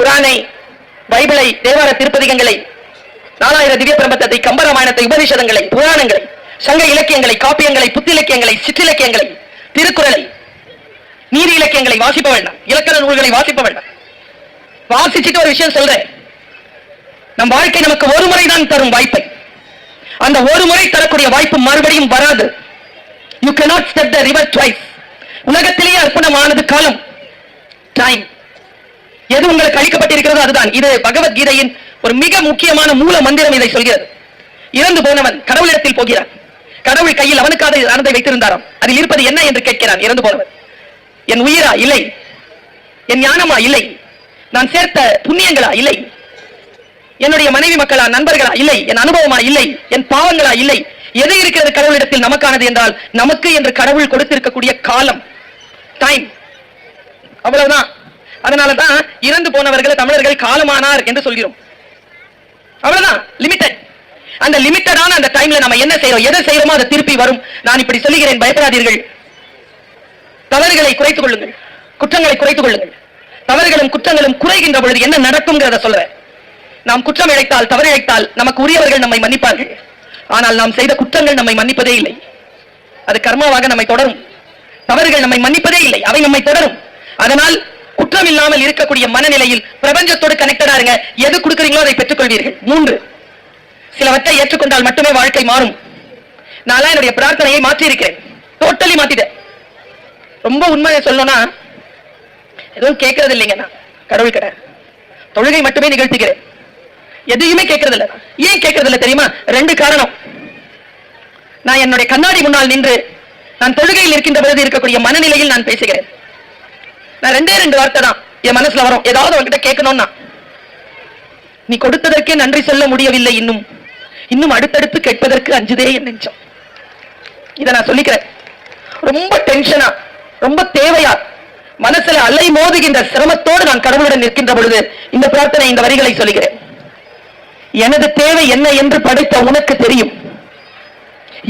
குரானை பைபிளை தேவார திருப்பதிகங்களை நாலாயிர திவ்ய பிரபந்தத்தை கம்பராமாயணத்தை உபனிஷதங்களை புராணங்களை சங்க இலக்கியங்களை காப்பியங்களை புத்திலக்கியங்களை சிற்றிலக்கியங்களை திருக்குறளை நீதி இலக்கியங்களை வாசிப்ப வேண்டாம். இலக்கண நூல்களை வாசிப்ப வேண்டாம். வாசிச்சுட்டு ஒரு விஷயம் சொல்றேன். நம் வாழ்க்கை நமக்கு ஒரு முறை தான் தரும் வாய்ப்பை. அந்த ஒரு முறை தரக்கூடிய வாய்ப்பு மறுபடியும் வராது. You cannot step the river twice. உலகத்திலேயே அர்ப்பணமானது காலம். டைம் எது உங்களுக்கு அளிக்கப்பட்டிருக்கிறதோ அதுதான். இது பகவத்கீதையின் ஒரு மிக முக்கியமான மூல மந்திரம் இதை சொல்கிறது. இறந்து போனவன் கடவுளிடத்தில் போகிறான். கடவுள் கையில் அவனுக்காக அறந்தை வைத்திருந்தாராம். அதில் இருப்பது என்ன என்று கேட்கிறான். இறந்து போனவன். என் உயிரா? இல்லை. என் ஞானமா? இல்லை. நான் சேர்த்த புண்ணியங்களா? இல்லை. என்னுடைய மனைவி மக்களா? நண்பர்களா? இல்லை. என் அனுபவமா? இல்லை. என் பாவங்களா? இல்லை. எது இருக்கிறது கடவுளிடத்தில் நமக்கானது என்றால் நமக்கு என்று கடவுள் கொடுத்திருக்கக்கூடிய காலம். டைம் அவ்வளவுதான். அதனாலதான் இறந்து போனவர்களை தமிழர்கள் காலமானார் என்று சொல்கிறோம். அவ்வளவுதான் லிமிட்டட் அந்த லிமிட்டடான அந்த டைம்ல நம்ம என்ன செய்யறோம் எதை செய்யறோமோ அதை திருப்பி வரும். நான் இப்படி சொல்லுகிறேன் பயப்படாதீர்கள். தவறுகளை குறைத்துக் கொள்ளுங்கள். குற்றங்களை குறைத்துக் கொள்ளுங்கள். தவறுகளும் குற்றங்களும் குறைகின்ற பொழுது என்ன நடக்கும்ங்கிறத சொல்றேன். நாம் குற்றம் இழைத்தால் தவறு இழைத்தால் நமக்கு உரியவர்கள் நம்மை மன்னிப்பார்கள். ஆனால் நாம் செய்த குற்றங்கள் நம்மை மன்னிப்பதே இல்லை. அது கர்மாவாக நம்மை தொடரும். தவறுகள் நம்மை மன்னிப்பதே இல்லை. அவை நம்மை தொடரும். அதனால் குற்றம் இல்லாமல் இருக்கக்கூடிய மனநிலையில் பிரபஞ்சத்தோடு கனெக்டடா இருங்க. எது கொடுக்குறீங்களோ அதை பெற்றுக்கொள்வீர்கள் மூன்று சிலவற்றை ஏற்றுக்கொண்டால் மட்டுமே வாழ்க்கை மாறும். நான் என்னுடைய பிரார்த்தனையை மாற்றி இருக்கிறேன் டோட்டலி மாத்திட்டேன். ரொம்ப உண்மையை சொல்லணும்னா எதுவும் கேட்கறது இல்லைங்க நான். கடவுள் கடை. தொழுகை மட்டுமே நிகழ்த்துகிறேன். எதையுமே கேட்கறது இல்ல. ஏன் கேட்கறது இல்ல தெரியுமா? ரெண்டு காரணம். நான் என்னுடைய கண்ணாடி முன்னால் நின்று நான் தொழுகையில் இருக்கின்ற பொழுது இருக்கக்கூடிய மனநிலையில் நான் பேசுகிறேன். நான் ரெண்டே ரெண்டு வார்த்தை தான் என் மனசுல வரும். ஏதாவது உன்கிட்ட கேட்கணும்னா. நீ கொடுத்ததற்கே நன்றி சொல்ல முடியவில்லை இன்னும். இன்னும் அடுத்தடுத்து கேட்பதற்கு அஞ்சுதே என் நெஞ்சம். இதை நான் சொல்லிக்கிறேன். ரொம்ப டென்ஷனா ரொம்ப தேவையா. மனசுல அலை மோதுகின்ற சிரமத்தோடு நான் கடவுளுடன் நிற்கின்ற பொழுது இந்த பிரார்த்தனை இந்த வரிகளை சொல்லுகிறேன் எனது தேவை என்ன என்று படைத்த உனக்கு தெரியும்.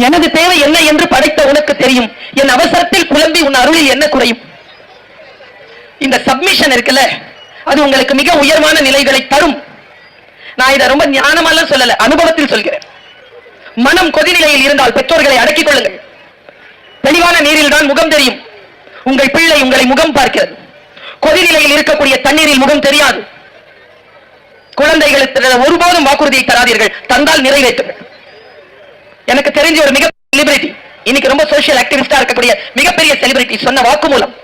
எனது தேவை என்ன என்று படைத்த உனக்கு தெரியும். என் அவசரத்தில் குழம்பி உன் அருளில் என்ன குறையும்? இந்த சப்மிஷன் இருக்குல்ல அது உங்களுக்கு மிக உயர்வான நிலைகளை தரும். நான் இதை ரொம்ப ஞானமெல்லாம் சொல்லல அனுபவத்தில் சொல்கிறேன். மனம் கொதிநிலையில் இருந்தால் பெற்றோர்களை அடக்கிக் கொள்ளுங்கள். தெளிவான நீரில் தான் முகம் தெரியும். உங்கள் பிள்ளை உங்களை முகம் பார்க்கிறது. கொதிநிலையில் இருக்கக்கூடிய தண்ணீரில் முகம் தெரியாது. குழந்தைகளுக்கு ஒருபோதும் வாக்குறுதியை தராதீர்கள். தந்தால் நிறைவேற்றுங்கள். எனக்கு தெரிஞ்ச ஒரு மிக செலிபிரிட்டி இன்னைக்கு ரொம்ப சோஷியல் ஆக்டிவிஸ்டா இருக்கக்கூடிய மிகப்பெரிய செலிபிரிட்டி சொன்ன வாக்குமூலம்.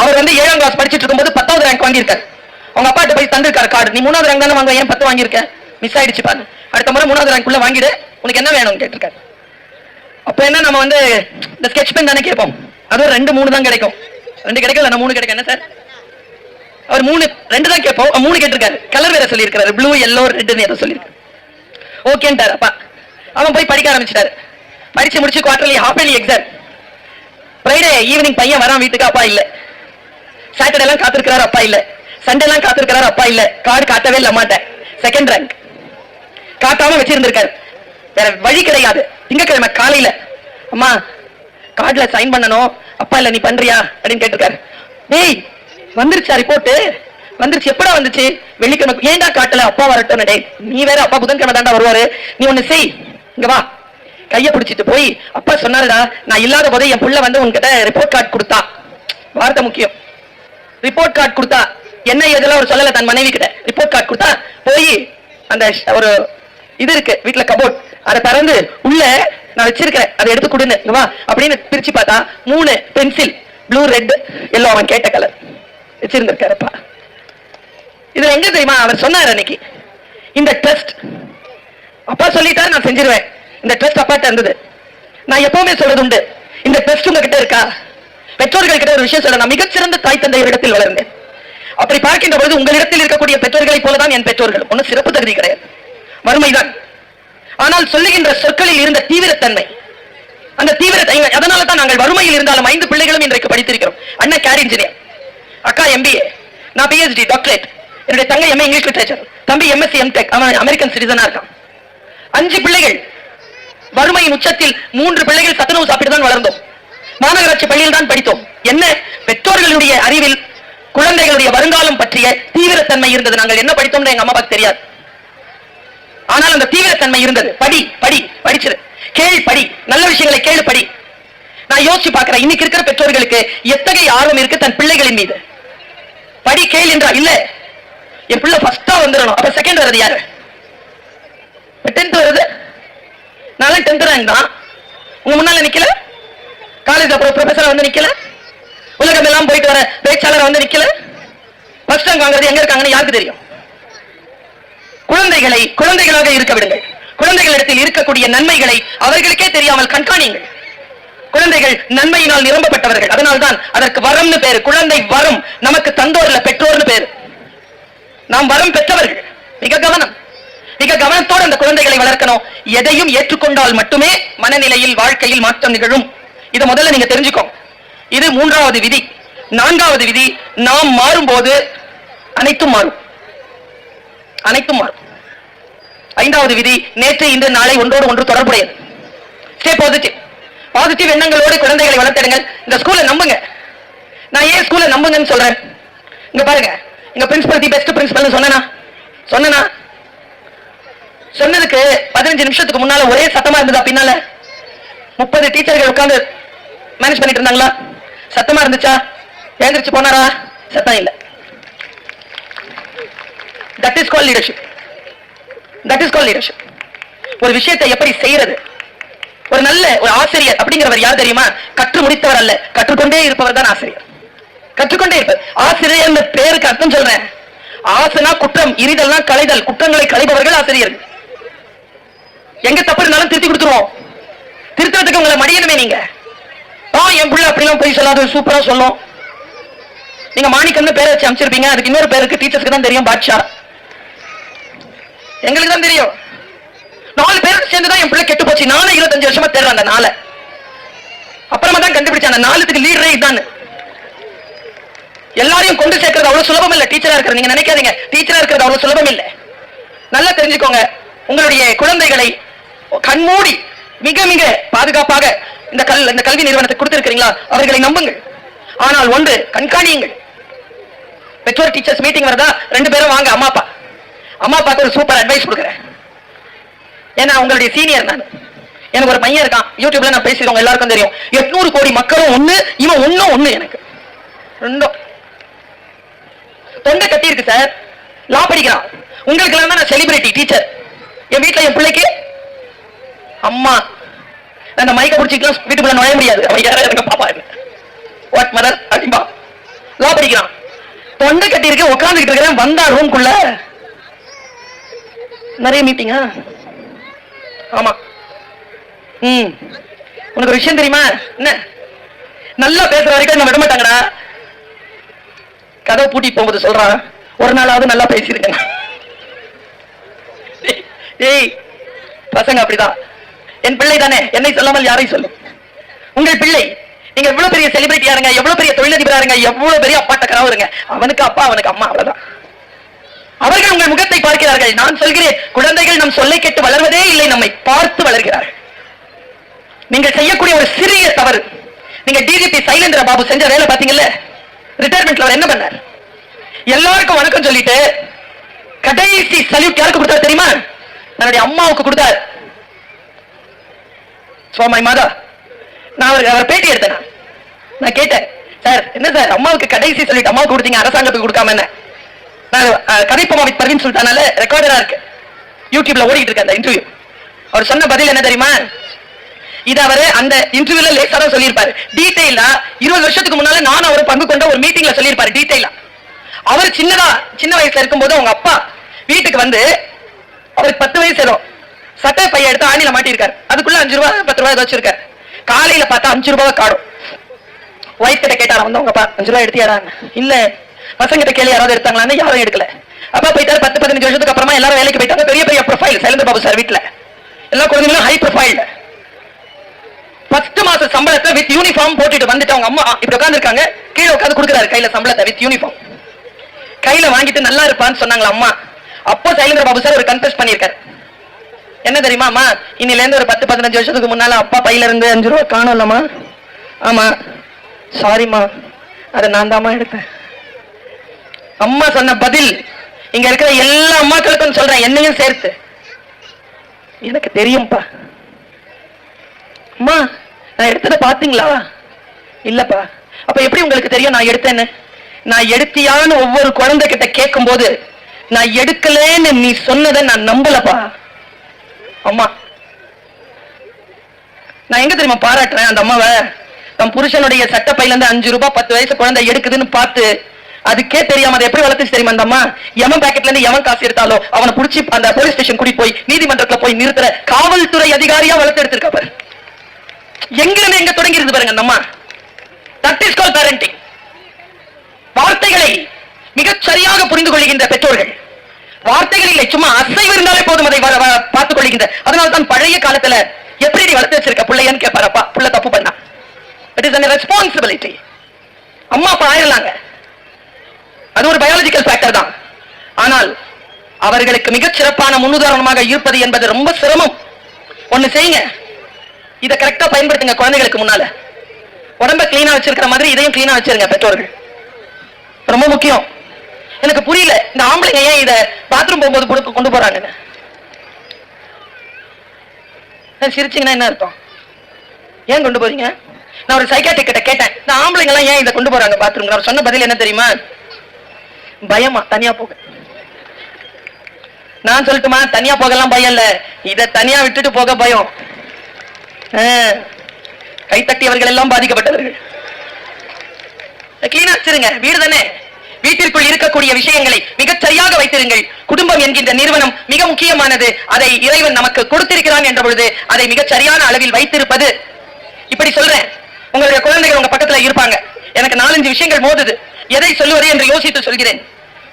அவர் வந்து ஏழாம் கிளாஸ் படிச்சிட்டு இருக்கும்போது பத்தாவது ரேங்க் வாங்கியிருக்காரு. அவங்க அப்பாட்ட போய் தந்திருக்காரு கார்டு நீ மூணாவது ரேங்க் தானே வாங்க ஏன் பத்து வாங்கியிருக்க? மிஸ் ஆயிடுச்சு பாரு. அடுத்த முறை மூணாவது ரேங்க் உள்ள வாங்கிடு. உனக்கு என்ன வேணும்னு கேட்டிருக்காரு. அப்ப என்ன நம்ம வந்து இந்த ஸ்கெட்ச் பென் தானே கேட்போம். அதுவும் ரெண்டு மூணு தான் கிடைக்கும். ரெண்டு கிடைக்கல நான் மூணு கிடைக்கும்? என்ன சார் அவர் மூணு ரெண்டு தான் கேட்போம். மூணு கேட்டிருக்காரு. கலர் வேற சொல்லியிருக்காரு ப்ளூ எல்லோ ரெட்டுன்னு ஏதோ சொல்லியிருக்காரு ஓகேன்ட்டார் அப்பா. அவன் போய் படிக்க ஆரம்பிச்சிட்டாரு. படிச்சு முடிச்சு quarterly half yearly exam Friday evening பையன் வரான் வீட்டுக்கு. அப்பா இல்லை. சாட்டர்டே எல்லாம் காத்திருக்கிறாரு? அப்பா இல்ல. சண்டே எல்லாம் காத்திருக்கிறாரு? அப்பா இல்ல. கார்டு காட்டவே இல்ல மாட்டேன் செகண்ட் ரேங்க் காட்டாம வச்சிருந்திருக்காரு. வேற வழி கிடையாது. திங்கக்கிழமை காலையில. அம்மா கார்டுல சைன் பண்ணணும். அப்பா இல்ல நீ பண்றியா? அப்படின்னு கேட்டிருக்காரு. டேய் வந்துருச்சா ரிப்போர்ட்டு வந்துருச்சு. எப்படா வந்துச்சு? வெள்ளிக்கிழமை. ஏன்டா காட்டல? அப்பா வரட்டும் டேய் நீ வேற அப்பா புதன்கிழமை தாண்டா வருவாரு. நீ ஒண்ணு செய். இங்க வா. கைய பிடிச்சிட்டு போய் அப்பா சொன்னாருடா நான் இல்லாத போதே என் புள்ள வந்து உன்கிட்ட ரிப்போர்ட் கார்டு கொடுத்தா. வார்த்தை முக்கியம். ரிப்போர்ட் கார்டு கொடுத்தா என்ன எதெல்லாம் ஒரு சொல்லல தன் மனைவி கிட்ட ரிப்போர்ட் கார்டு கொடுத்தா போய் அந்த ஒரு இது இருக்கு வீட்ல கபோர்ட் அதை திறந்து உள்ள நான் வச்சிருக்கிறேன். அதை எடுத்து கொடுன்னு வா அப்படின்னு பிரிச்சு பார்த்தா மூணு பென்சில் ப்ளூ ரெட் எல்லோ அவன் கேட்ட கலர் வச்சிருந்திருக்காருப்பா. இதுல எங்க தெரியுமா அவர் சொன்னார் அன்னைக்கு இந்த ட்ரஸ்ட் அப்பா சொல்லிட்டா நான் செஞ்சிருவேன். இந்த ட்ரஸ்ட் அப்பாட்ட இருந்தது. நான் எப்பவுமே சொல்றது உண்டு. இந்த ட்ரஸ்ட் உங்ககிட்ட இருக்கா? பெற்றோர்கள் கிட்ட ஒரு விஷயம் சொல்ல நான் மிகச்சிறந்த தாய் தந்தையரிடத்தில் வளர்ந்தேன். அப்படி பார்க்கின்ற பொழுது உங்களிடத்தில் இருக்கக்கூடிய பெற்றோர்களை போலதான் என் பெற்றோர்கள் ஒன்னும் சிறப்பு தகுதி கிடையாது. வறுமைதான். ஆனால் சொல்லுகின்ற சொற்களில் இருந்த தீவிரத்தன்மை. அந்த தீவிரத்தை அதனால தான் நாங்கள் வறுமையில் இருந்தாலும் ஐந்து பிள்ளைகளும் இன்றைக்கு படித்திருக்கிறோம். அண்ணன் கேர் இன்ஜினியர் அக்கா எம்பிஏ நான் பிஹெச்டி டாக்டரேட் என்னுடைய தங்கை எம்ஏ இங்கிலீஷ் லிட்ரேச்சர் தம்பி எம்எஸ்சி எம்டெக் அவன் அமெரிக்கன் சிட்டிசனா இருக்கான். அஞ்சு பிள்ளைகள். வறுமையின் உச்சத்தில் மூன்று பிள்ளைகள் சத்துணவு சாப்பிட்டு தான் வளர்ந்தோம். மாநகராட்சி பள்ளியில் தான் படித்தோம். என்ன? பெற்றோர்களுடைய அறிவில் குழந்தைகளுடைய வருங்காலம் பற்றிய தீவிரத்தன்மை இருந்தது. நாங்கள் என்ன படித்தோம்னு எங்க அம்மாவுக்கு தெரியாது. ஆனால் அந்த தீவிரத்தன்மை இருந்தது. படி படி படிச்சிரு. கேள் படி. நல்ல விஷயங்களை கேளு படி. நான் யோசிச்சு பார்க்கிறேன். இன்னைக்கு இருக்கிற பெற்றோர்களுக்கு எத்தகைய ஆர்வம் இருக்கு தன் பிள்ளைகளின் மீது? படி கேள் என்றா? இல்ல. என் பிள்ளை ஃபர்ஸ்டா வந்துடணும் அப்ப செகண்ட் வருது யாரு? டென்த் வருது நான் டென்த் ரேங்க் தான் உங்க முன்னால நிக்கல? காலேஜ் அப்புறம் ப்ரொஃபஸர் வந்து நிக்கல. உலகம் எல்லாம் போயிட்டு வர பேச்சாளர் வந்து நிக்கல. ஃபர்ஸ்ட் ரேங்க் வாங்குறது எங்க இருக்காங்கன்னு யாருக்கு தெரியும்? குழந்தைகளை குழந்தைகளாக இருக்க விடுங்கள். குழந்தைகளிடத்தில் இருக்கக்கூடிய நன்மைகளை அவர்களுக்கே தெரியாமல் கண்காணியுங்கள். குழந்தைகள் நன்மையினால் நிரம்பப்பட்டவர்கள். அதனால்தான் அதற்கு வரம்னு பேரு. குழந்தை வரும் நமக்கு தந்தோர்ல பெற்றோர்னு பேரு. நாம் வரம் பெற்றவர்கள். மிக கவனம். மிக கவனத்தோடு அந்த குழந்தைகளை வளர்க்கணும். எதையும் ஏற்றுக்கொண்டால் மட்டுமே மனநிலையில் வாழ்க்கையில் மாற்றம் நிகழும். இதை முதல்ல நீங்க தெரிஞ்சுக்கோ இது மூன்றாவது விதி. நான்காவது விதி நாம் மாறும்போது அனைத்தும் மாறும். அனைத்தும் மாறும். ஐந்தாவது விதி நேற்று இன்று நாளை ஒன்றோடு ஒன்று தொடர்புடையது. ஸ்டே பாசிட்டிவ் பாசிட்டிவ் எண்ணங்களோடு குழந்தைகளை வளர்த்திடுங்கள். இந்த ஸ்கூலை நம்புங்க. நான் ஏன் ஸ்கூலை நம்புங்கன்னு சொல்றேன்? இங்க பாருங்க. இங்க பிரின்சிபல் தி பெஸ்ட் பிரின்சிபல் சொன்னனா? சொன்னனா? சொன்னதுக்கு பதினஞ்சு நிமிஷத்துக்கு முன்னால ஒரே சத்தமா இருந்ததா பின்னால? முப்பது டீச்சர்கள் உட்கார்ந்து மேனேஜ் பண்ணிட்டு இருந்தாங்களா சத்தமா இருந்துச்சா? எழுந்திரிச்சு போனாரா? சத்தம் இல்ல. That is call leadership that is call leadership ஒரு விஷயத்தை எப்படி செய்யறது? ஒரு நல்ல ஒரு ஆசிரியர் அப்படிங்கிறவர் யார் தெரியுமா? கற்று முடித்தவர் அல்ல. கற்றுக்கொண்டே இருப்பவர் தான் ஆசிரியர். கற்றுக்கொண்டே இருப்பார் ஆசிரியர் என்ற பேருக்கு அர்த்தம் சொல்றேன். ஆசனா குற்றம் இரிதல்னா களைதல் குற்றங்களை களைபவர்கள் ஆசிரியர்கள். எங்க தப்பு இருந்தாலும் திருத்தி கொடுத்துருவோம். திருத்துறதுக்கு உங்களை மடியணுமே நீங்க. ஆ என் பிள்ளை அப்படிலாம் போய் சொல்லாது சூப்பரா சொல்லும். நீங்க மாணிக்கம்னு பேரை வச்சு அமைச்சிருப்பீங்க அதுக்கு இன்னொரு பேருக்கு டீச்சர்ஸ்க்கு தான் தெரியும் பாட்ஷா. எங்களுக்கு தான் தெரியும். நாலு பேருக்கு சேர்ந்து தான் என் பிள்ளை கெட்டு போச்சு. நானும் இருபத்தஞ்சு வருஷமா தேடுறேன் அந்த நாளை. அப்புறமா தான் கண்டுபிடிச்சேன். அந்த நாலுத்துக்கு லீடரே இதான். எல்லாரையும் கொண்டு சேர்க்கறது அவ்வளவு சுலபம் இல்ல. டீச்சரா இருக்கிறது. நீங்க நினைக்காதீங்க. டீச்சரா இருக்கிறது அவ்வளவு சுலபம் இல்ல. நல்லா தெரிஞ்சுக்கோங்க. உங்களுடைய குழந்தைகளை கண்மூடி மிக மிக பாதுகாப்பாக இந்த கல் இந்த கல்வி நிறுவனத்தை கொடுத்திருக்கிறீங்களா? அவர்களை நம்புங்கள். ஆனால் ஒன்று கண்காணியுங்கள். பெற்றோர் டீச்சர்ஸ் மீட்டிங் வரதா ரெண்டு பேரும் வாங்க அம்மா அப்பா. அம்மா அப்பாவுக்கு ஒரு சூப்பர் அட்வைஸ் கொடுக்குறேன். ஏன்னா உங்களுடைய சீனியர் நான். எனக்கு ஒரு பையன் இருக்கான். யூடியூப்ல நான் பேசிடுவோம் எல்லாருக்கும் தெரியும். எட்நூறு கோடி மக்களும் ஒண்ணு இவன் ஒன்னும் ஒண்ணு எனக்கு. ரெண்டும். தொண்டை கட்டி இருக்கு சார் லா படிக்கிறான். உங்களுக்கு எல்லாம் நான் செலிபிரிட்டி டீச்சர் என் வீட்ல என் பிள்ளைக்கு அம்மா நான் அந்த மைக்க பிடிச்சிக்கலாம் வீட்டுக்குள்ள நுழைய முடியாது. அவன் யாரும் எனக்கு பாப்பா வாட் மதர் அப்படிம்பா. லா படிக்கிறான். தொண்டை கட்டி இருக்க உட்காந்துக்கிட்டு இருக்கிறேன் வந்தா ரூம்குள்ள நிறைய மீட்டிங்கா ஆமா. ம். உனக்கு ஒரு விஷயம் தெரியுமா? என்ன? நல்லா பேசுற வரைக்கும் நான் விட மாட்டாங்கடா கதவை பூட்டி போகும்போது சொல்றான் ஒரு நாளாவது நல்லா பேசியிருக்கேன் ஏய் பசங்க அப்படிதான். என் பிள்ளை தானே? என்னை சொல்லாமல் யாரையும் சொல்லு? உங்கள் பிள்ளை நீங்க எவ்வளவு பெரிய செலிபிரிட்டியா இருங்க எவ்வளவு பெரிய தொழிலதிபரா இருங்க எவ்வளவு பெரிய அப்பாட்டக்கராவும் இருங்க. அவனுக்கு அப்பா அவனுக்கு அம்மா அவ்வளவுதான். அவர்கள் உங்கள் முகத்தை பார்க்கிறார்கள். நான் சொல்கிறேன் குழந்தைகள் நம் சொல்லை கேட்டு வளர்வதே இல்லை நம்மை பார்த்து வளர்கிறார்கள். நீங்கள் செய்யக்கூடிய ஒரு சிறிய தவறு. நீங்க டிஜிபி சைலேந்திர பாபு செஞ்ச வேலை பாத்தீங்கல்ல ரிட்டையர்மெண்ட்ல அவர் என்ன பண்ணார்? எல்லாருக்கும் வணக்கம் சொல்லிட்டு கடைசி சல்யூட் யாருக்கு கொடுத்தாரு தெரியுமா? தன்னுடைய அம்மாவுக்கு கொடுத்தார். ஃபார் மை நான் அவருக்கு அவர் பேட்டி எடுத்தேன். நான். கேட்டேன் சார் என்ன சார் அம்மாவுக்கு கடைசி சொல்லிட்டு அம்மாவுக்கு கொடுத்தீங்க அரசாங்கத்துக்கு கொடுக்காம என்ன நான் கதைப்பமா வித் பர்வீன் சுல்தானால ரெக்கார்டரா இருக்கு. யூடியூப்ல ஓடிட்டு இருக்கு அந்த இன்டர்வியூ அவர் சொன்ன பதில் என்ன தெரியுமா? இது அவரு அந்த இன்டர்வியூல லேசா தான் சொல்லியிருப்பாரு. டீட்டெயிலா இருபது வருஷத்துக்கு முன்னால நான் அவர் பங்கு கொண்ட ஒரு மீட்டிங்ல சொல்லியிருப்பாரு டீட்டெயிலா அவர் சின்னதா சின்ன வயசுல இருக்கும்போது அவங்க அப்பா வீட்டுக்கு வந்து அவருக்கு பத்து வயசு ஏதோ. சட்டை பைய எடுத்து ஆணில மாட்டிருக்காரு அதுக்குள்ள அஞ்சு ரூபாய் பத்து ரூபாய் ஏதோ வச்சிருக்காரு. காலையில பார்த்தா அஞ்சு ரூபாய் காடும் ஒய்ஃப் கிட்ட கேட்டாரா வந்து உங்கப்பா அஞ்சு ரூபாய் எடுத்தியாடான்னு இல்ல. பசங்க கிட்ட கேள்வி யாராவது எடுத்தாங்களான்னு யாரும் எடுக்கல. அப்பா போயிட்டாரு பத்து பதினஞ்சு வருஷத்துக்கு அப்புறமா எல்லாரும் வேலைக்கு போயிட்டாங்க. பெரிய பெரிய ப்ரொஃபைல் சைலந்த பாபு சார் வீட்டுல எல்லா குழந்தைங்களும் ஹை ப்ரொஃபைல் ஃபர்ஸ்ட் மாச சம்பளத்தை வித் யூனிஃபார்ம் போட்டுட்டு வந்துட்டு அவங்க அம்மா இப்படி உட்காந்துருக்காங்க கீழே உட்காந்து கொடுக்குறாரு கையில சம்பளத்தை வித் யூனிஃபார்ம் கையில வாங்கிட்டு நல்லா இருப்பான்னு சொன்னாங்களா அம்மா. அப்போ சைலேந்திர பாபு சார் ஒரு கன்ஃபெஸ் பண்ணியிருக்காரு. என்ன தெரியுமாமா இன்னிலேருந்து இருந்து ஒரு பத்து பதினஞ்சு வருஷத்துக்கு முன்னால அப்பா பையில இருந்து அஞ்சு ரூபா காணும்லம்மா ஆமா. சாரிம்மா அதை நான் தாம்மா எடுத்தேன். அம்மா சொன்ன பதில் இங்க இருக்கிற எல்லா அம்மாக்களுக்கும் சொல்றேன் என்னையும் சேர்த்து. எனக்கு தெரியும்ப்பா அம்மா நான் எடுத்ததை பாத்தீங்களா இல்லப்பா. அப்ப எப்படி உங்களுக்கு தெரியும் நான் எடுத்தேன்னு? நான் எடுத்தியான்னு ஒவ்வொரு குழந்தை கிட்ட கேட்கும் போது நான் எடுக்கலன்னு நீ சொன்னதை நான் நம்பலப்பா. அம்மா. நான் எங்க தெரியுமா பாராட்டுறேன்? அந்த அம்மாவை. தன் புருஷனுடைய சட்டப்பையில இருந்து அஞ்சு ரூபாய் பத்து வயசு குழந்தை எடுக்குதுன்னு பார்த்து அதுக்கே தெரியாம அதை எப்படி வளர்த்துச்சு தெரியுமா அந்த அம்மா? எவன் பேக்கெட்ல இருந்து எவன் காசு எடுத்தாலோ அவனை புடிச்சு அந்த போலீஸ் ஸ்டேஷன் கூட்டி போய் நீதிமன்றத்துல போய் நிறுத்துற காவல்துறை அதிகாரியா வளர்த்து எடுத்திருக்கா பாரு. எங்க இருந்து எங்க தொடங்கி இருந்து பாருங்க அந்த அம்மா. தட் இஸ் கால் பேரண்டிங் வார்த்தைகளை மிகச் சரியாக புரிந்து கொள்கின்ற பெற்றோர்கள் வார்த்தைகள் சும்மா அசைவு இருந்தாலே போதும் அதை பார்த்துக் கொள்கின்ற அதனால தான் பழைய காலத்துல எப்படி நீ வளர்த்து வச்சிருக்க பிள்ளையன்னு கேட்பாரப்பா புள்ள தப்பு பண்ணா. இட் இஸ் அன் ரெஸ்பான்சிபிலிட்டி அம்மா அப்பா ஆயிரலாங்க. அது ஒரு பயாலஜிக்கல் ஃபேக்டர் தான். ஆனால் அவர்களுக்கு மிகச் சிறப்பான முன்னுதாரணமாக இருப்பது என்பது ரொம்ப சிரமம். ஒண்ணு செய்யுங்க. இதை கரெக்டா பயன்படுத்துங்க குழந்தைகளுக்கு முன்னால. உடம்ப கிளீனா வச்சிருக்கிற மாதிரி இதையும் கிளீனா வச்சிருங்க பெற்றோர்கள். ரொம்ப முக்கியம். எனக்கு புரியல. இந்த ஆம்பளைங்க ஏன் இத பாத்ரூம் போகும்போது கொடுக்க- கொண்டு போறாங்கன்னு சிரிச்சிங்கன்னா என்ன அர்த்தம்? ஏன் கொண்டு போறீங்க? நான் ஒரு சைக்காட்டிக் கிட்ட கேட்டேன். இந்த ஆம்பளைங்க எல்லாம் ஏன் இதை கொண்டு போறாங்க பாத்ரூம் அவர் சொன்ன பதில் என்ன தெரியுமா? பயமா தனியா போக நான் சொல்லட்டுமா? தனியா போகலாம் பயம் இல்ல. இத தனியா விட்டுட்டு போக பயம். ஆ, கைத்தட்டியவர்கள் எல்லாம் பாதிக்கப்பட்டவர்கள். கிளீனா வச்சிருங்க. வீடு தானே? வீட்டிற்குள் இருக்கக்கூடிய விஷயங்களை மிகச் சரியாக வைத்திருங்கள். குடும்பம் என்கின்ற நிறுவனம் மிக முக்கியமானது. அதை இறைவன் நமக்கு கொடுத்திருக்கிறான் என்ற பொழுது அதை மிகச் சரியான அளவில் வைத்திருப்பது. இப்படி சொல்றேன். உங்களுடைய குழந்தைகள் உங்க பக்கத்துல இருப்பாங்க. எனக்கு நாலஞ்சு விஷயங்கள் மோதுது. எதை சொல்லுவது என்று யோசித்து சொல்கிறேன்.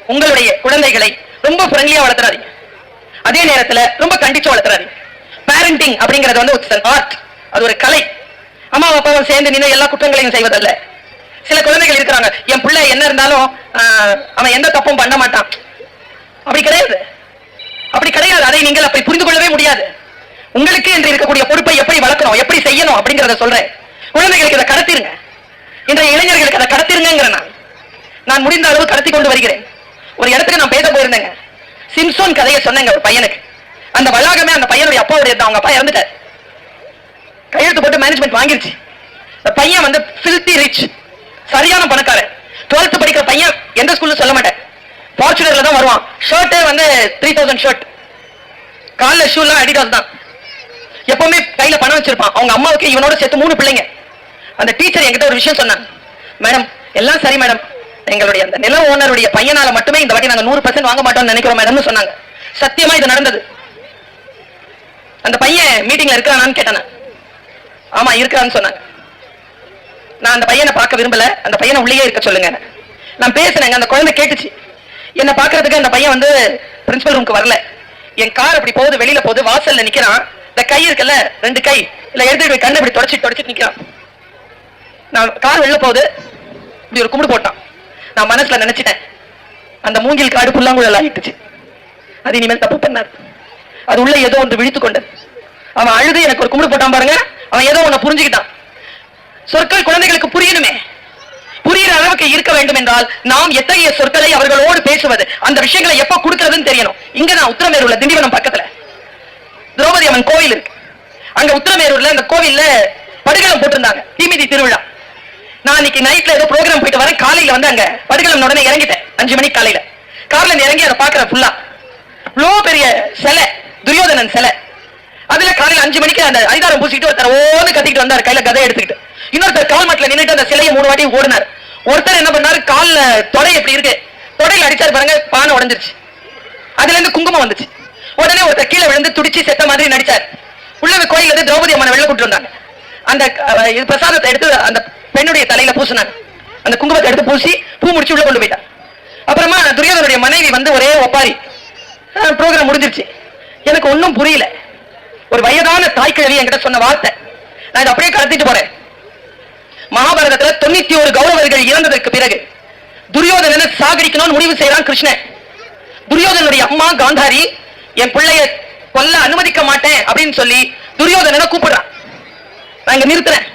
உங்களுடைய குழந்தைகளை ரொம்ப ஃப்ரெண்ட்லியா வளர்த்துறாதீங்க. அதே நேரத்துல ரொம்ப கண்டிச்சு வளர்த்துறாதீங்க. பேரண்டிங் அப்படிங்கறது வந்து ஆர்ட் அது ஒரு கலை. அம்மா அப்பாவும் சேர்ந்து நின்று எல்லா குற்றங்களையும் செய்வதல்ல. சில குழந்தைகள் இருக்கிறாங்க. என் பிள்ளை என்ன இருந்தாலும் ஆஹ், அவன் எந்த தப்பும் பண்ண மாட்டான். அப்படி கிடையாது. அப்படி கிடையாது. அதை நீங்கள் அப்படி புரிந்து கொள்ளவே முடியாது. உங்களுக்கு என்று இருக்கக்கூடிய பொறுப்பை எப்படி வளர்க்கணும் எப்படி செய்யணும் அப்படிங்கறத சொல்றேன். குழந்தைகளுக்கு இதை கடத்திருங்க. இன்றைய இளைஞர்களுக்கு அதை கடத்திருங்கிற நான். நான் முடிந்த அளவு கடத்தி கொண்டு வருகிறேன். ஒரு இடத்துக்கு நான் பேச போயிருந்தேங்க. சிம்சோன் கதையை சொன்னேங்க ஒரு பையனுக்கு. அந்த வளாகமே அந்த பையனுடைய அப்பாவுடைய தான். அவங்க அப்பா இறந்துட்டார். கையெழுத்து போட்டு மேனேஜ்மெண்ட் வாங்கிருச்சு. இந்த பையன் வந்து filthy ரிச் சரியான பணக்காரன். 12th படிக்கிற பையன் எந்த ஸ்கூல்ல சொல்ல மாட்டேன். ஃபார்ச்சுனர்ல தான் வருவான். ஷர்ட்டே வந்து த்ரீ தௌசண்ட் ஷர்ட் காலில் ஷூலாம் அடிடாஸ் தான். எப்பவுமே கையில பணம் வச்சிருப்பான். அவங்க அம்மாவுக்கு இவனோட சேர்த்து மூணு பிள்ளைங்க. அந்த டீச்சர் என்கிட்ட ஒரு விஷயம் சொன்னாங்க மேடம் எல்லாம் சரி மேடம் எங்களுடைய அந்த நில ஓனருடைய பையனால மட்டுமே இந்த வாட்டி நாங்க நூறு பர்சன்ட் வாங்க மாட்டோம்னு நினைக்கிறோம் மேடம்னு சொன்னாங்க. சத்தியமா இது நடந்தது. அந்த பையன் மீட்டிங்ல இருக்கிறானான்னு கேட்டானே. ஆமா இருக்கிறான்னு சொன்னாங்க. நான் அந்த பையனை பார்க்க விரும்பல. அந்த பையனை உள்ளேயே இருக்க சொல்லுங்க. நான் பேசினேங்க அந்த குழந்தை கேட்டுச்சு. என்ன பார்க்கறதுக்கு அந்த பையன் வந்து பிரின்சிபல் ரூமுக்கு வரல. என் கார் அப்படி போகுது வெளியில போகுது வாசல்ல நிக்கிறான். இந்த கை இருக்குல்ல ரெண்டு கை. இல்ல எடுத்துட்டு கண்ணு கண்ணை இப்படி தொடச்சிட்டு தொடச்சிட்டு நிக்கிறான். நான் கார் வெளில போகுது. இப்படி ஒரு கும்பிடு போட்டான். நான் மனசுல நினைச்சிட்டேன். அந்த மூங்கில் காடு புல்லாங்குழல் ஆகிட்டுச்சு அது இனிமேல் தப்பு பண்ணார் அது உள்ள ஏதோ ஒன்று விழித்து கொண்டது. அவன் அழுது எனக்கு ஒரு கும்பிடு போட்டான் பாருங்க. அவன் ஏதோ ஒண்ணு புரிஞ்சுக்கிட்டான். சொற்கள் குழந்தைகளுக்கு புரியணுமே. புரியுற அளவுக்கு இருக்க வேண்டும் என்றால் நாம் எத்தகைய சொற்களை அவர்களோடு பேசுவது அந்த விஷயங்களை எப்ப கொடுக்கறதுன்னு தெரியணும். இங்க நான் உத்தரமேரூர்ல திண்டிவனம் பக்கத்துல. திரௌபதி அம்மன் கோவில் இருக்கு. அங்க உத்தரமேரூர்ல அந்த கோவில்ல படுகளம் போட்டிருந்தாங்க. தீமிதி திருவிழா. நான் இன்னைக்கு நைட்ல ஏதோ ப்ரோக்ராம் போயிட்டு வரேன். காலையில வந்து அங்க படுகளம் உடனே இறங்கிட்டேன். அஞ்சு மணிக்கு காலையில. கார்ல இறங்கி அதை பாக்குறேன் ஃபுல்லா இவ்வளோ பெரிய சிலை துரியோதனன் சிலை. அதுல காலையில அஞ்சு மணிக்கு அந்த அதிகாரம் பூசிக்கிட்டு ஒருத்தர் ஓன்னு கத்திக்கிட்டு வந்தார். கையில கதை எடுத்துக்கிட்டு. இன்னொருத்தர் கால் மாட்டில நின்னுட்டு அந்த சிலையை மூணு வாட்டி ஓடினார். ஒருத்தர் என்ன பண்ணாரு? காலில் தொடை எப்படி இருக்கு? தொடையில அடிச்சாரு பாருங்க பானை உடஞ்சிருச்சு. அதுல இருந்து குங்குமம் வந்துச்சு. உடனே ஒருத்தர் கீழே விழுந்து துடிச்சு செத்த மாதிரி நடிச்சார். உள்ள கோயில் வந்து திரௌபதி அம்மனை வெளில கூட்டு வந்தாங்க. அந்த இது பிரசாதத்தை எடுத்து அந்த பெண்ணுடைய தலையில பூசினாங்க. அந்த குங்குமத்தை எடுத்து பூசி பூ முடிச்சு உள்ள கொண்டு போயிட்டான் அப்புறமா துரியோதனுடைய மனைவி வந்து ஒரே ஒப்பாரி. ப்ரோக்ராம் முடிஞ்சிருச்சு. எனக்கு ஒன்றும் புரியல. ஒரு வயதான தாய் கிழவி என்கிட்ட சொன்ன வார்த்தை. நான் இதை அப்படியே கடத்திட்டு போறேன். மகாபாரதத்துல தொண்ணூத்தி ஒரு கௌரவர்கள் இறந்ததற்கு பிறகு துரியோதனனை சாகடிக்கணும்னு முடிவு செய்யறான் கிருஷ்ணன். துரியோதனுடைய அம்மா காந்தாரி என் பிள்ளைய கொல்ல அனுமதிக்க மாட்டேன் அப்படின்னு சொல்லி துரியோதனனை கூப்பிடுறான். நான் இங்க நிறுத்துறேன்.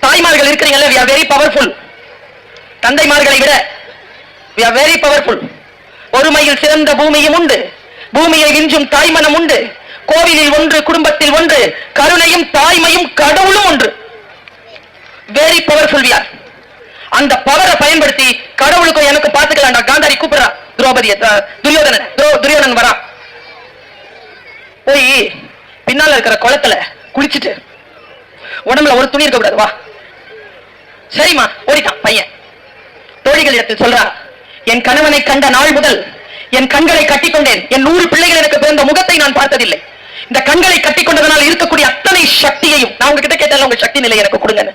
தாய்மார்கள் இருக்கிறீங்கல்ல வி ஆர் வெரி பவர்ஃபுல் தந்தைமார்களை விட வி ஆர் வெரி பவர்ஃபுல் ஒருமையில் சிறந்த பூமியும் உண்டு. பூமியை விஞ்சும் தாய்மனம் உண்டு. கோவிலில் ஒன்று குடும்பத்தில் ஒன்று கருணையும் தாய்மையும் கடவுளும் ஒன்று. வெரி பவர்ஃபுல் வியார் அந்த பவரை பயன்படுத்தி கடவுளுக்கும் எனக்கு பாத்துக்கலாம்டா காந்தாரி கூப்பிடுறா. திரௌபதிய துரியோதனன். துரோ- துரியோதனன் வரா. போய் பின்னால இருக்கிற குளத்துல குளிச்சுட்டு உடம்புல ஒரு துணி இருக்க கூடாது வா. சரிம்மா ஓடிட்டான் பையன். தோழிகள் இடத்தில் சொல்றா என் கணவனை கண்ட நாள் முதல் என் கண்களை கட்டிக்கொண்டேன் என் நூறு பிள்ளைகள் எனக்கு பிறந்த முகத்தை நான் பார்த்ததில்லை. இந்த கண்களை கட்டிக்கொண்டதனால் இருக்கக்கூடிய அத்தனை சக்தியையும் நான் உங்ககிட்ட கேட்டாலும் உங்க சக்தி நிலை எனக்கு கொடுங்கன்னு.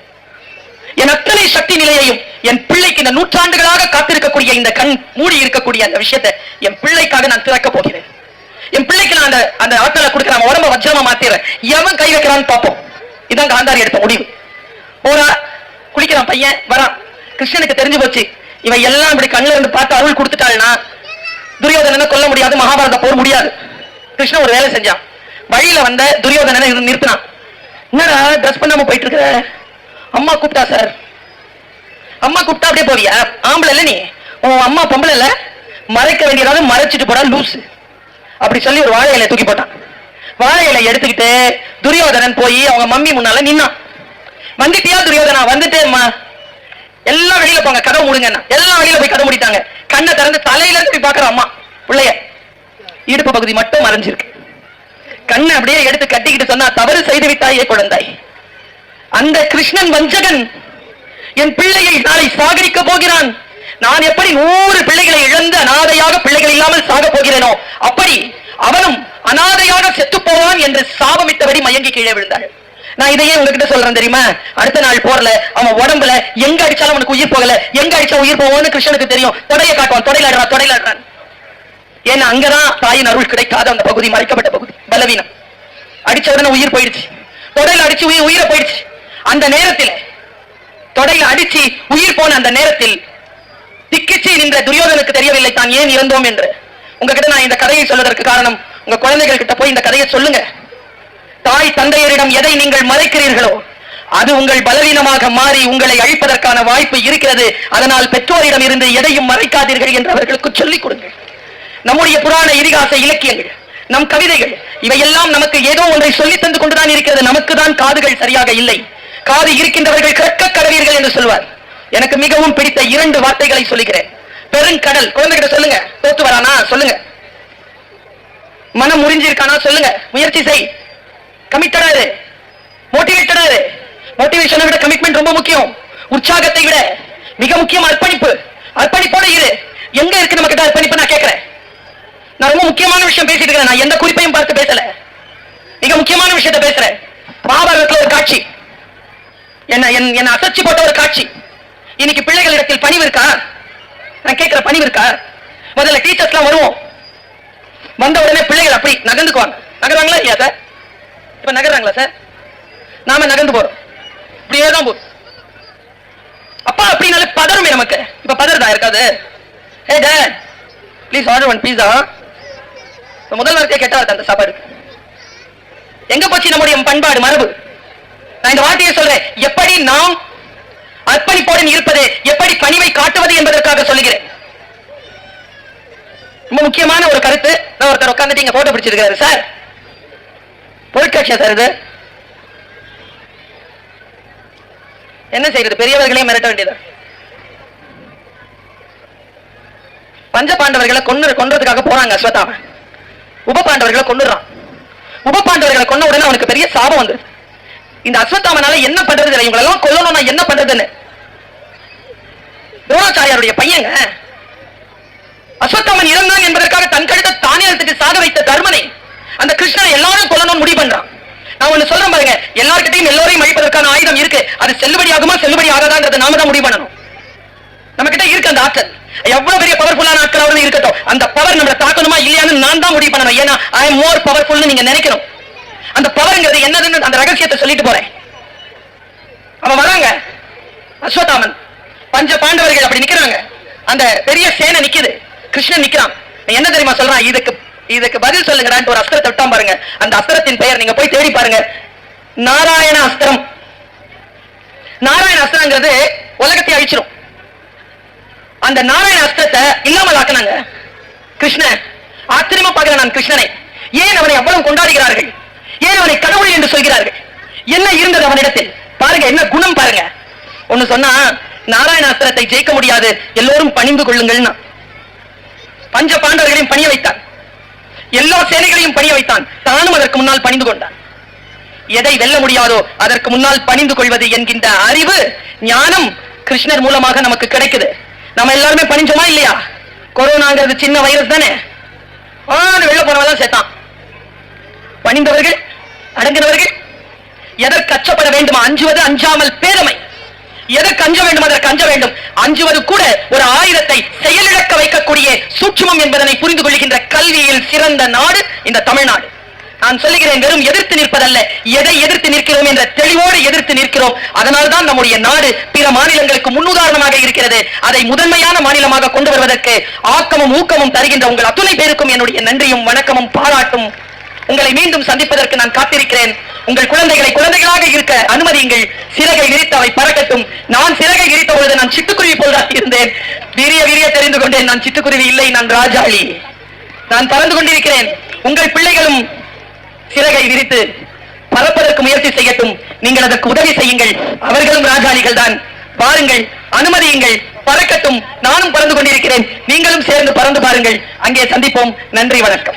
என் அத்தனை சக்தி நிலையையும் என் பிள்ளைக்கு இந்த நூற்றாண்டுகளாக காத்திருக்கக்கூடிய இந்த கண் மூடி இருக்கக்கூடிய அந்த விஷயத்தை என் பிள்ளைக்காக நான் திறக்க போகிறேன். என் பிள்ளைக்கு நான் அந்த அந்த ஆற்றலை கொடுக்கிறேன் உடம்ப வஜ்ரமா மாத்திடுறேன் எவன் கை வைக்கிறான்னு பார்ப்போம். இதான் காந்தாரி எடுத்த முடிவு. போறா குளிக்கிறான் பையன் வரான். கிருஷ்ணனுக்கு தெரிஞ்சு போச்சு. இவன் எல்லாம் இப்படி கண்ணுல இருந்து பார்த்து அருள் கொடுத்துட்டாள்னா துரியோதனனை கொல்ல முடியாது மகாபாரத போர் முடியாது. கிருஷ்ணன் ஒரு வேலை செஞ்சான். வழியில வந்த துரியோதனனை நிறுத்தினான். என்னடா ட்ரெஸ் பண்ணாம போயிட்டு இருக்கிற? அம்மா கூப்பிட்டா சார் அம்மா கூப்பிட்டா அப்படியே போவியா? ஆம்பளை இல்ல நீ. உன் அம்மா பொம்பளை இல்ல. மறைக்க வேண்டியதாவது மறைச்சிட்டு போடா லூசு. அப்படி சொல்லி ஒரு வாழை இலையை தூக்கி போட்டான். வாழை இலையை எடுத்துக்கிட்டு துரியோதனன் போய் அவங்க மம்மி முன்னால நின்னான். வந்துட்டியா துரியோதனா? வந்துட்டேம்மா எல்லாம் வெளியில போங்க கதை மூடுங்கன்னா. எல்லாம் வெளியில போய் கதை முடித்தாங்க கண்ணை திறந்து தலையில இருந்து போய் பாக்குற அம்மா பிள்ளைய. இடுப்பு பகுதி மட்டும் மறைஞ்சிருக்கு. கண்ணை அப்படியே எடுத்து கட்டிக்கிட்டு சொன்னா தவறு செய்து விட்டாயே குழந்தாய். அந்த கிருஷ்ணன் வஞ்சகன் என் பிள்ளையை நாளை சாகரிக்க போகிறான். நான் எப்படி நூறு பிள்ளைகளை இழந்து அனாதையாக பிள்ளைகள் இல்லாமல் சாக போகிறேனோ அப்படி அவனும் அனாதையாக செத்து போவான் என்று சாபமிட்டபடி மயங்கி கீழே விழுந்தாள் நான் இதையே உங்ககிட்ட சொல்றேன் தெரியுமா? அடுத்த நாள் போறல அவன் உடம்புல எங்க அடிச்சாலும் அவனுக்கு உயிர் போகல. எங்க அடிச்சா உயிர் போவோம்னு கிருஷ்ணனுக்கு தெரியும். தொடைய காட்டுவான் தொடையில ஆடுறான் தொடையில ஏன்னா அங்கதான் தாயின் அருள் கிடைக்காத அந்த பகுதி மறைக்கப்பட்ட பகுதி பலவீனம். அடிச்ச உடனே உயிர் போயிடுச்சு. தொடையில அடிச்சு உயிர் உயிரை போயிடுச்சு. அந்த நேரத்தில் தொடையை அடிச்சு உயிர் போன அந்த நேரத்தில் திக்கிச்சு நின்ற துரியோதனுக்கு தெரியவில்லை தான் ஏன் இறந்தோம்? என்று. உங்ககிட்ட நான் இந்த கதையை சொல்வதற்கு காரணம் உங்க குழந்தைகள் கிட்ட போய் இந்த கதையை சொல்லுங்க. தாய் தந்தையரிடம் எதை நீங்கள் மறைக்கிறீர்களோ அது உங்கள் பலவீனமாக மாறி உங்களை அழிப்பதற்கான வாய்ப்பு இருக்கிறது. அதனால் பெற்றோரிடம் இருந்து எதையும் மறைக்காதீர்கள் என்று அவர்களுக்கு சொல்லிக் கொடுங்கள். நம்முடைய புராண இதிகாச இலக்கியங்கள் நம் கவிதைகள் இவையெல்லாம் நமக்கு ஏதோ ஒன்றை சொல்லித் தந்து கொண்டுதான் இருக்கிறது. நமக்கு தான் காதுகள் சரியாக இல்லை. காது இருக்கின்றவர்கள் கேட்க கடவீர்கள் என்று சொல்வார். எனக்கு மிகவும் பிடித்த இரண்டு வார்த்தைகளை சொல்லுகிறேன். பெருங்கடல் குழந்தைகிட்ட சொல்லுங்க. தோத்து வரானா? சொல்லுங்க. மனம் முறிஞ்சிருக்கானா? சொல்லுங்க. முயற்சி செய். கமிட்டடாது இரு மோட்டிவேஷனை விட கமிட்மெண்ட் ரொம்ப முக்கியம். உற்சாகத்தை விட மிக முக்கியம் அர்ப்பணிப்பு. அர்ப்பணிப்போட இரு. எங்க இருக்கு நம்ம கிட்ட அர்ப்பணிப்பு? நான் கேட்கிறேன். நான் ரொம்ப முக்கியமான விஷயம் பேசிட்டு இருக்கிறேன். நான் எந்த குறிப்பையும் பார்த்து பேசல. மிக முக்கியமான விஷயத்த பேசுறேன். மகாபாரதத்துல ஒரு காட்சி. என்ன என் என்ன அசைச்சு போட்ட ஒரு காட்சி. இன்னைக்கு பிள்ளைகளிடத்தில் பணிவு இருக்கா? நான் கேட்கிற பணிவு இருக்கா? முதல்ல டீச்சர்ஸ்லாம் வருவோம். வந்த உடனே பிள்ளைகள் அப்படி நகர்ந்துக்குவாங்க. நகர்றாங்களா இல்லையா சார்? இப்ப நகர்றாங்களா சார்? நாம நகர்ந்து போறோம். இப்படியே தான் போ அப்பா அப்படின்னாலே பதறுமே நமக்கு. இப்ப பதறதா இருக்காது a date please order one pizza முதல் வார்த்தையை கெட்ட வார்த்தை அந்த சாப்பாடு. எங்க போச்சு நம்முடைய பண்பாடு மரபு? நான் இந்த வார்த்தையை சொல்றேன். எப்படி நாம் அர்ப்பணிப்போடன் இருப்பது எப்படி பணிவை காட்டுவது என்பதற்காக சொல்லுகிறேன். ரொம்ப முக்கியமான ஒரு கருத்து. நான் ஒருத்தர் உட்காந்துட்டு இங்க போட்டோ பிடிச்சிருக்காரு சார் பொருட்காட்சியா சார் இது? என்ன செய்யறது பெரியவர்களையும் மிரட்ட வேண்டியது? பஞ்ச பாண்டவர்களை கொன்னு கொன்றதுக்காக போறாங்க அஸ்வத்தாமன் உப பாண்டவர்களை கொண்டுறான் உப பாண்டவர்களை கொன்ன உடனே அவனுக்கு பெரிய சாபம் வந்துருது இந்த அஸ்வத்தாமனால என்ன பண்றது தெரியல இவங்களெல்லாம் கொல்லணும்னா என்ன பண்றதுன்னு? துரோணாச்சாரியாருடைய பையங்க. அஸ்வத்தாமன் இறந்தான் என்பதற்காக தன் கழுத்தை தானே எடுத்துட்டு சாக வைத்த தர்மனை அந்த கிருஷ்ணனை எல்லாரும் கொல்லணும்னு முடிவு பண்றான். நான் ஒண்ணு சொல்றேன் பாருங்க எல்லார்கிட்டையும் எல்லோரையும் அழிப்பதற்கான ஆயுதம் இருக்கு. அது செல்லுபடி ஆகுமா செல்லுபடி ஆகாதாங்கிறத நாம தான் முடிவு பண்ணணும். நம்ம கிட்ட இருக்கு அந்த ஆற்றல். எவ்வளவு பெரிய பவர்ஃபுல்லான ஆட்களாவது இருக்கட்டும் அந்த பவர் நம்மளை தாக்கணுமா இல்லையான்னு நான் தான் முடிவு பண்ணணும். ஏன்னா ஐ எம் மோர் பவர்ஃபுல்னு நீங்க நினைக்கணும். அந்த பவர்ங்கிறது என்னதுன்னு அந்த ரகசியத்தை சொல்லிட்டு போறேன். அவன் வராங்க. அஸ்வத்தாமன். பஞ்ச பாண்டவர்கள் அப்படி நிக்கிறாங்க. அந்த பெரிய சேனை நிக்குது. கிருஷ்ணன் நிக்கிறான். நீ என்ன தெரியுமா சொல்றான்? இதுக்கு இதுக்கு பதில் சொல்லுங்கடான்ட்டு ஒரு அஸ்திரத்தை விட்டான் பாருங்க. அந்த அஸ்திரத்தின் பெயர் நீங்க போய் தேடி பாருங்க. நாராயண அஸ்திரம். நாராயண அஸ்திரங்கிறது உலகத்தை அழிச்சிரும். அந்த நாராயண அஸ்திரத்தை இல்லாமல் ஆக்கினாங்க. கிருஷ்ணன். ஆச்சரியமா பார்க்கிறேன் நான் கிருஷ்ணனை. ஏன் அவனை அவ்வளவு கொண்டாடுகிறார்கள்? ஏன் அவனை கடவுள் என்று சொல்கிறார்கள்? என்ன இருந்தது அவனிடத்தில்? பாருங்க என்ன குணம் பாருங்க. ஒண்ணு சொன்னா நாராயணாஸ்திரத்தை ஜெயிக்க முடியாது எல்லோரும் பணிந்து கொள்ளுங்கள்னா. பஞ்ச பாண்டவர்களையும் பணிய வைத்தான். எல்லா சேனைகளையும் பணிய வைத்தான். தானும் அதற்கு முன்னால் பணிந்து கொண்டான். எதை வெல்ல முடியாதோ அதற்கு முன்னால் பணிந்து கொள்வது என்கின்ற அறிவு ஞானம் கிருஷ்ணர் மூலமாக நமக்கு கிடைக்குது. நம்ம எல்லாருமே பணிஞ்சோமா இல்லையா? கொரோனாங்கிறது சின்ன வைரஸ் தானே? வெள்ள போனவெல்லாம் சேர்த்தான் பணிந்தவர்கள் அடங்கினவர்கள் எதற்கு அச்சப்பட வேண்டும்? அஞ்சுவது அஞ்சாமல் பேரமை எதற்கு அஞ்ச வேண்டும்? அதற்கு அஞ்ச வேண்டும். அஞ்சுவது கூட ஒரு ஆயிரத்தை செயலிழக்க வைக்கக்கூடிய சூட்சுமம் என்பதனை புரிந்து கொள்கின்ற கல்வியில் சிறந்த நாடு இந்த தமிழ்நாடு. நான் சொல்லுகிறேன் வெறும் எதிர்த்து நிற்பதல்ல எதை எதிர்த்து நிற்கிறோம் என்ற தெளிவோடு எதிர்த்து நிற்கிறோம். அதனால் தான் நம்முடைய நாடு பிற மாநிலங்களுக்கு முன்னுதாரணமாக இருக்கிறது. அதை முதன்மையான மாநிலமாக கொண்டு வருவதற்கு ஆக்கமும் ஊக்கமும் தருகின்ற உங்கள் அத்துணை பேருக்கும் என்னுடைய நன்றியும் வணக்கமும் பாராட்டும். உங்களை மீண்டும் சந்திப்பதற்கு நான் காத்திருக்கிறேன். உங்கள் குழந்தைகளை குழந்தைகளாக இருக்க அனுமதியுங்கள். சிறகை விரித்து அவை பறக்கட்டும். நான் சிறகை விரித்த பொழுது நான் சிட்டுக்குருவி போல்தான் இருந்தேன். விரிய விரிய தெரிந்து கொண்டேன். நான் சிட்டுக்குருவி இல்லை நான் ராஜாளி. நான் பறந்து கொண்டிருக்கிறேன். உங்கள் பிள்ளைகளும் சிறகை விரித்து பறப்பதற்கு முயற்சி செய்யட்டும். நீங்கள் அதற்கு உதவி செய்யுங்கள். அவர்களும் ராஜாளிகள் தான் பாருங்கள் அனுமதியுங்கள். பறக்கட்டும். நானும் பறந்து கொண்டிருக்கிறேன். நீங்களும் சேர்ந்து பறந்து பாருங்கள். அங்கே சந்திப்போம். நன்றி வணக்கம்.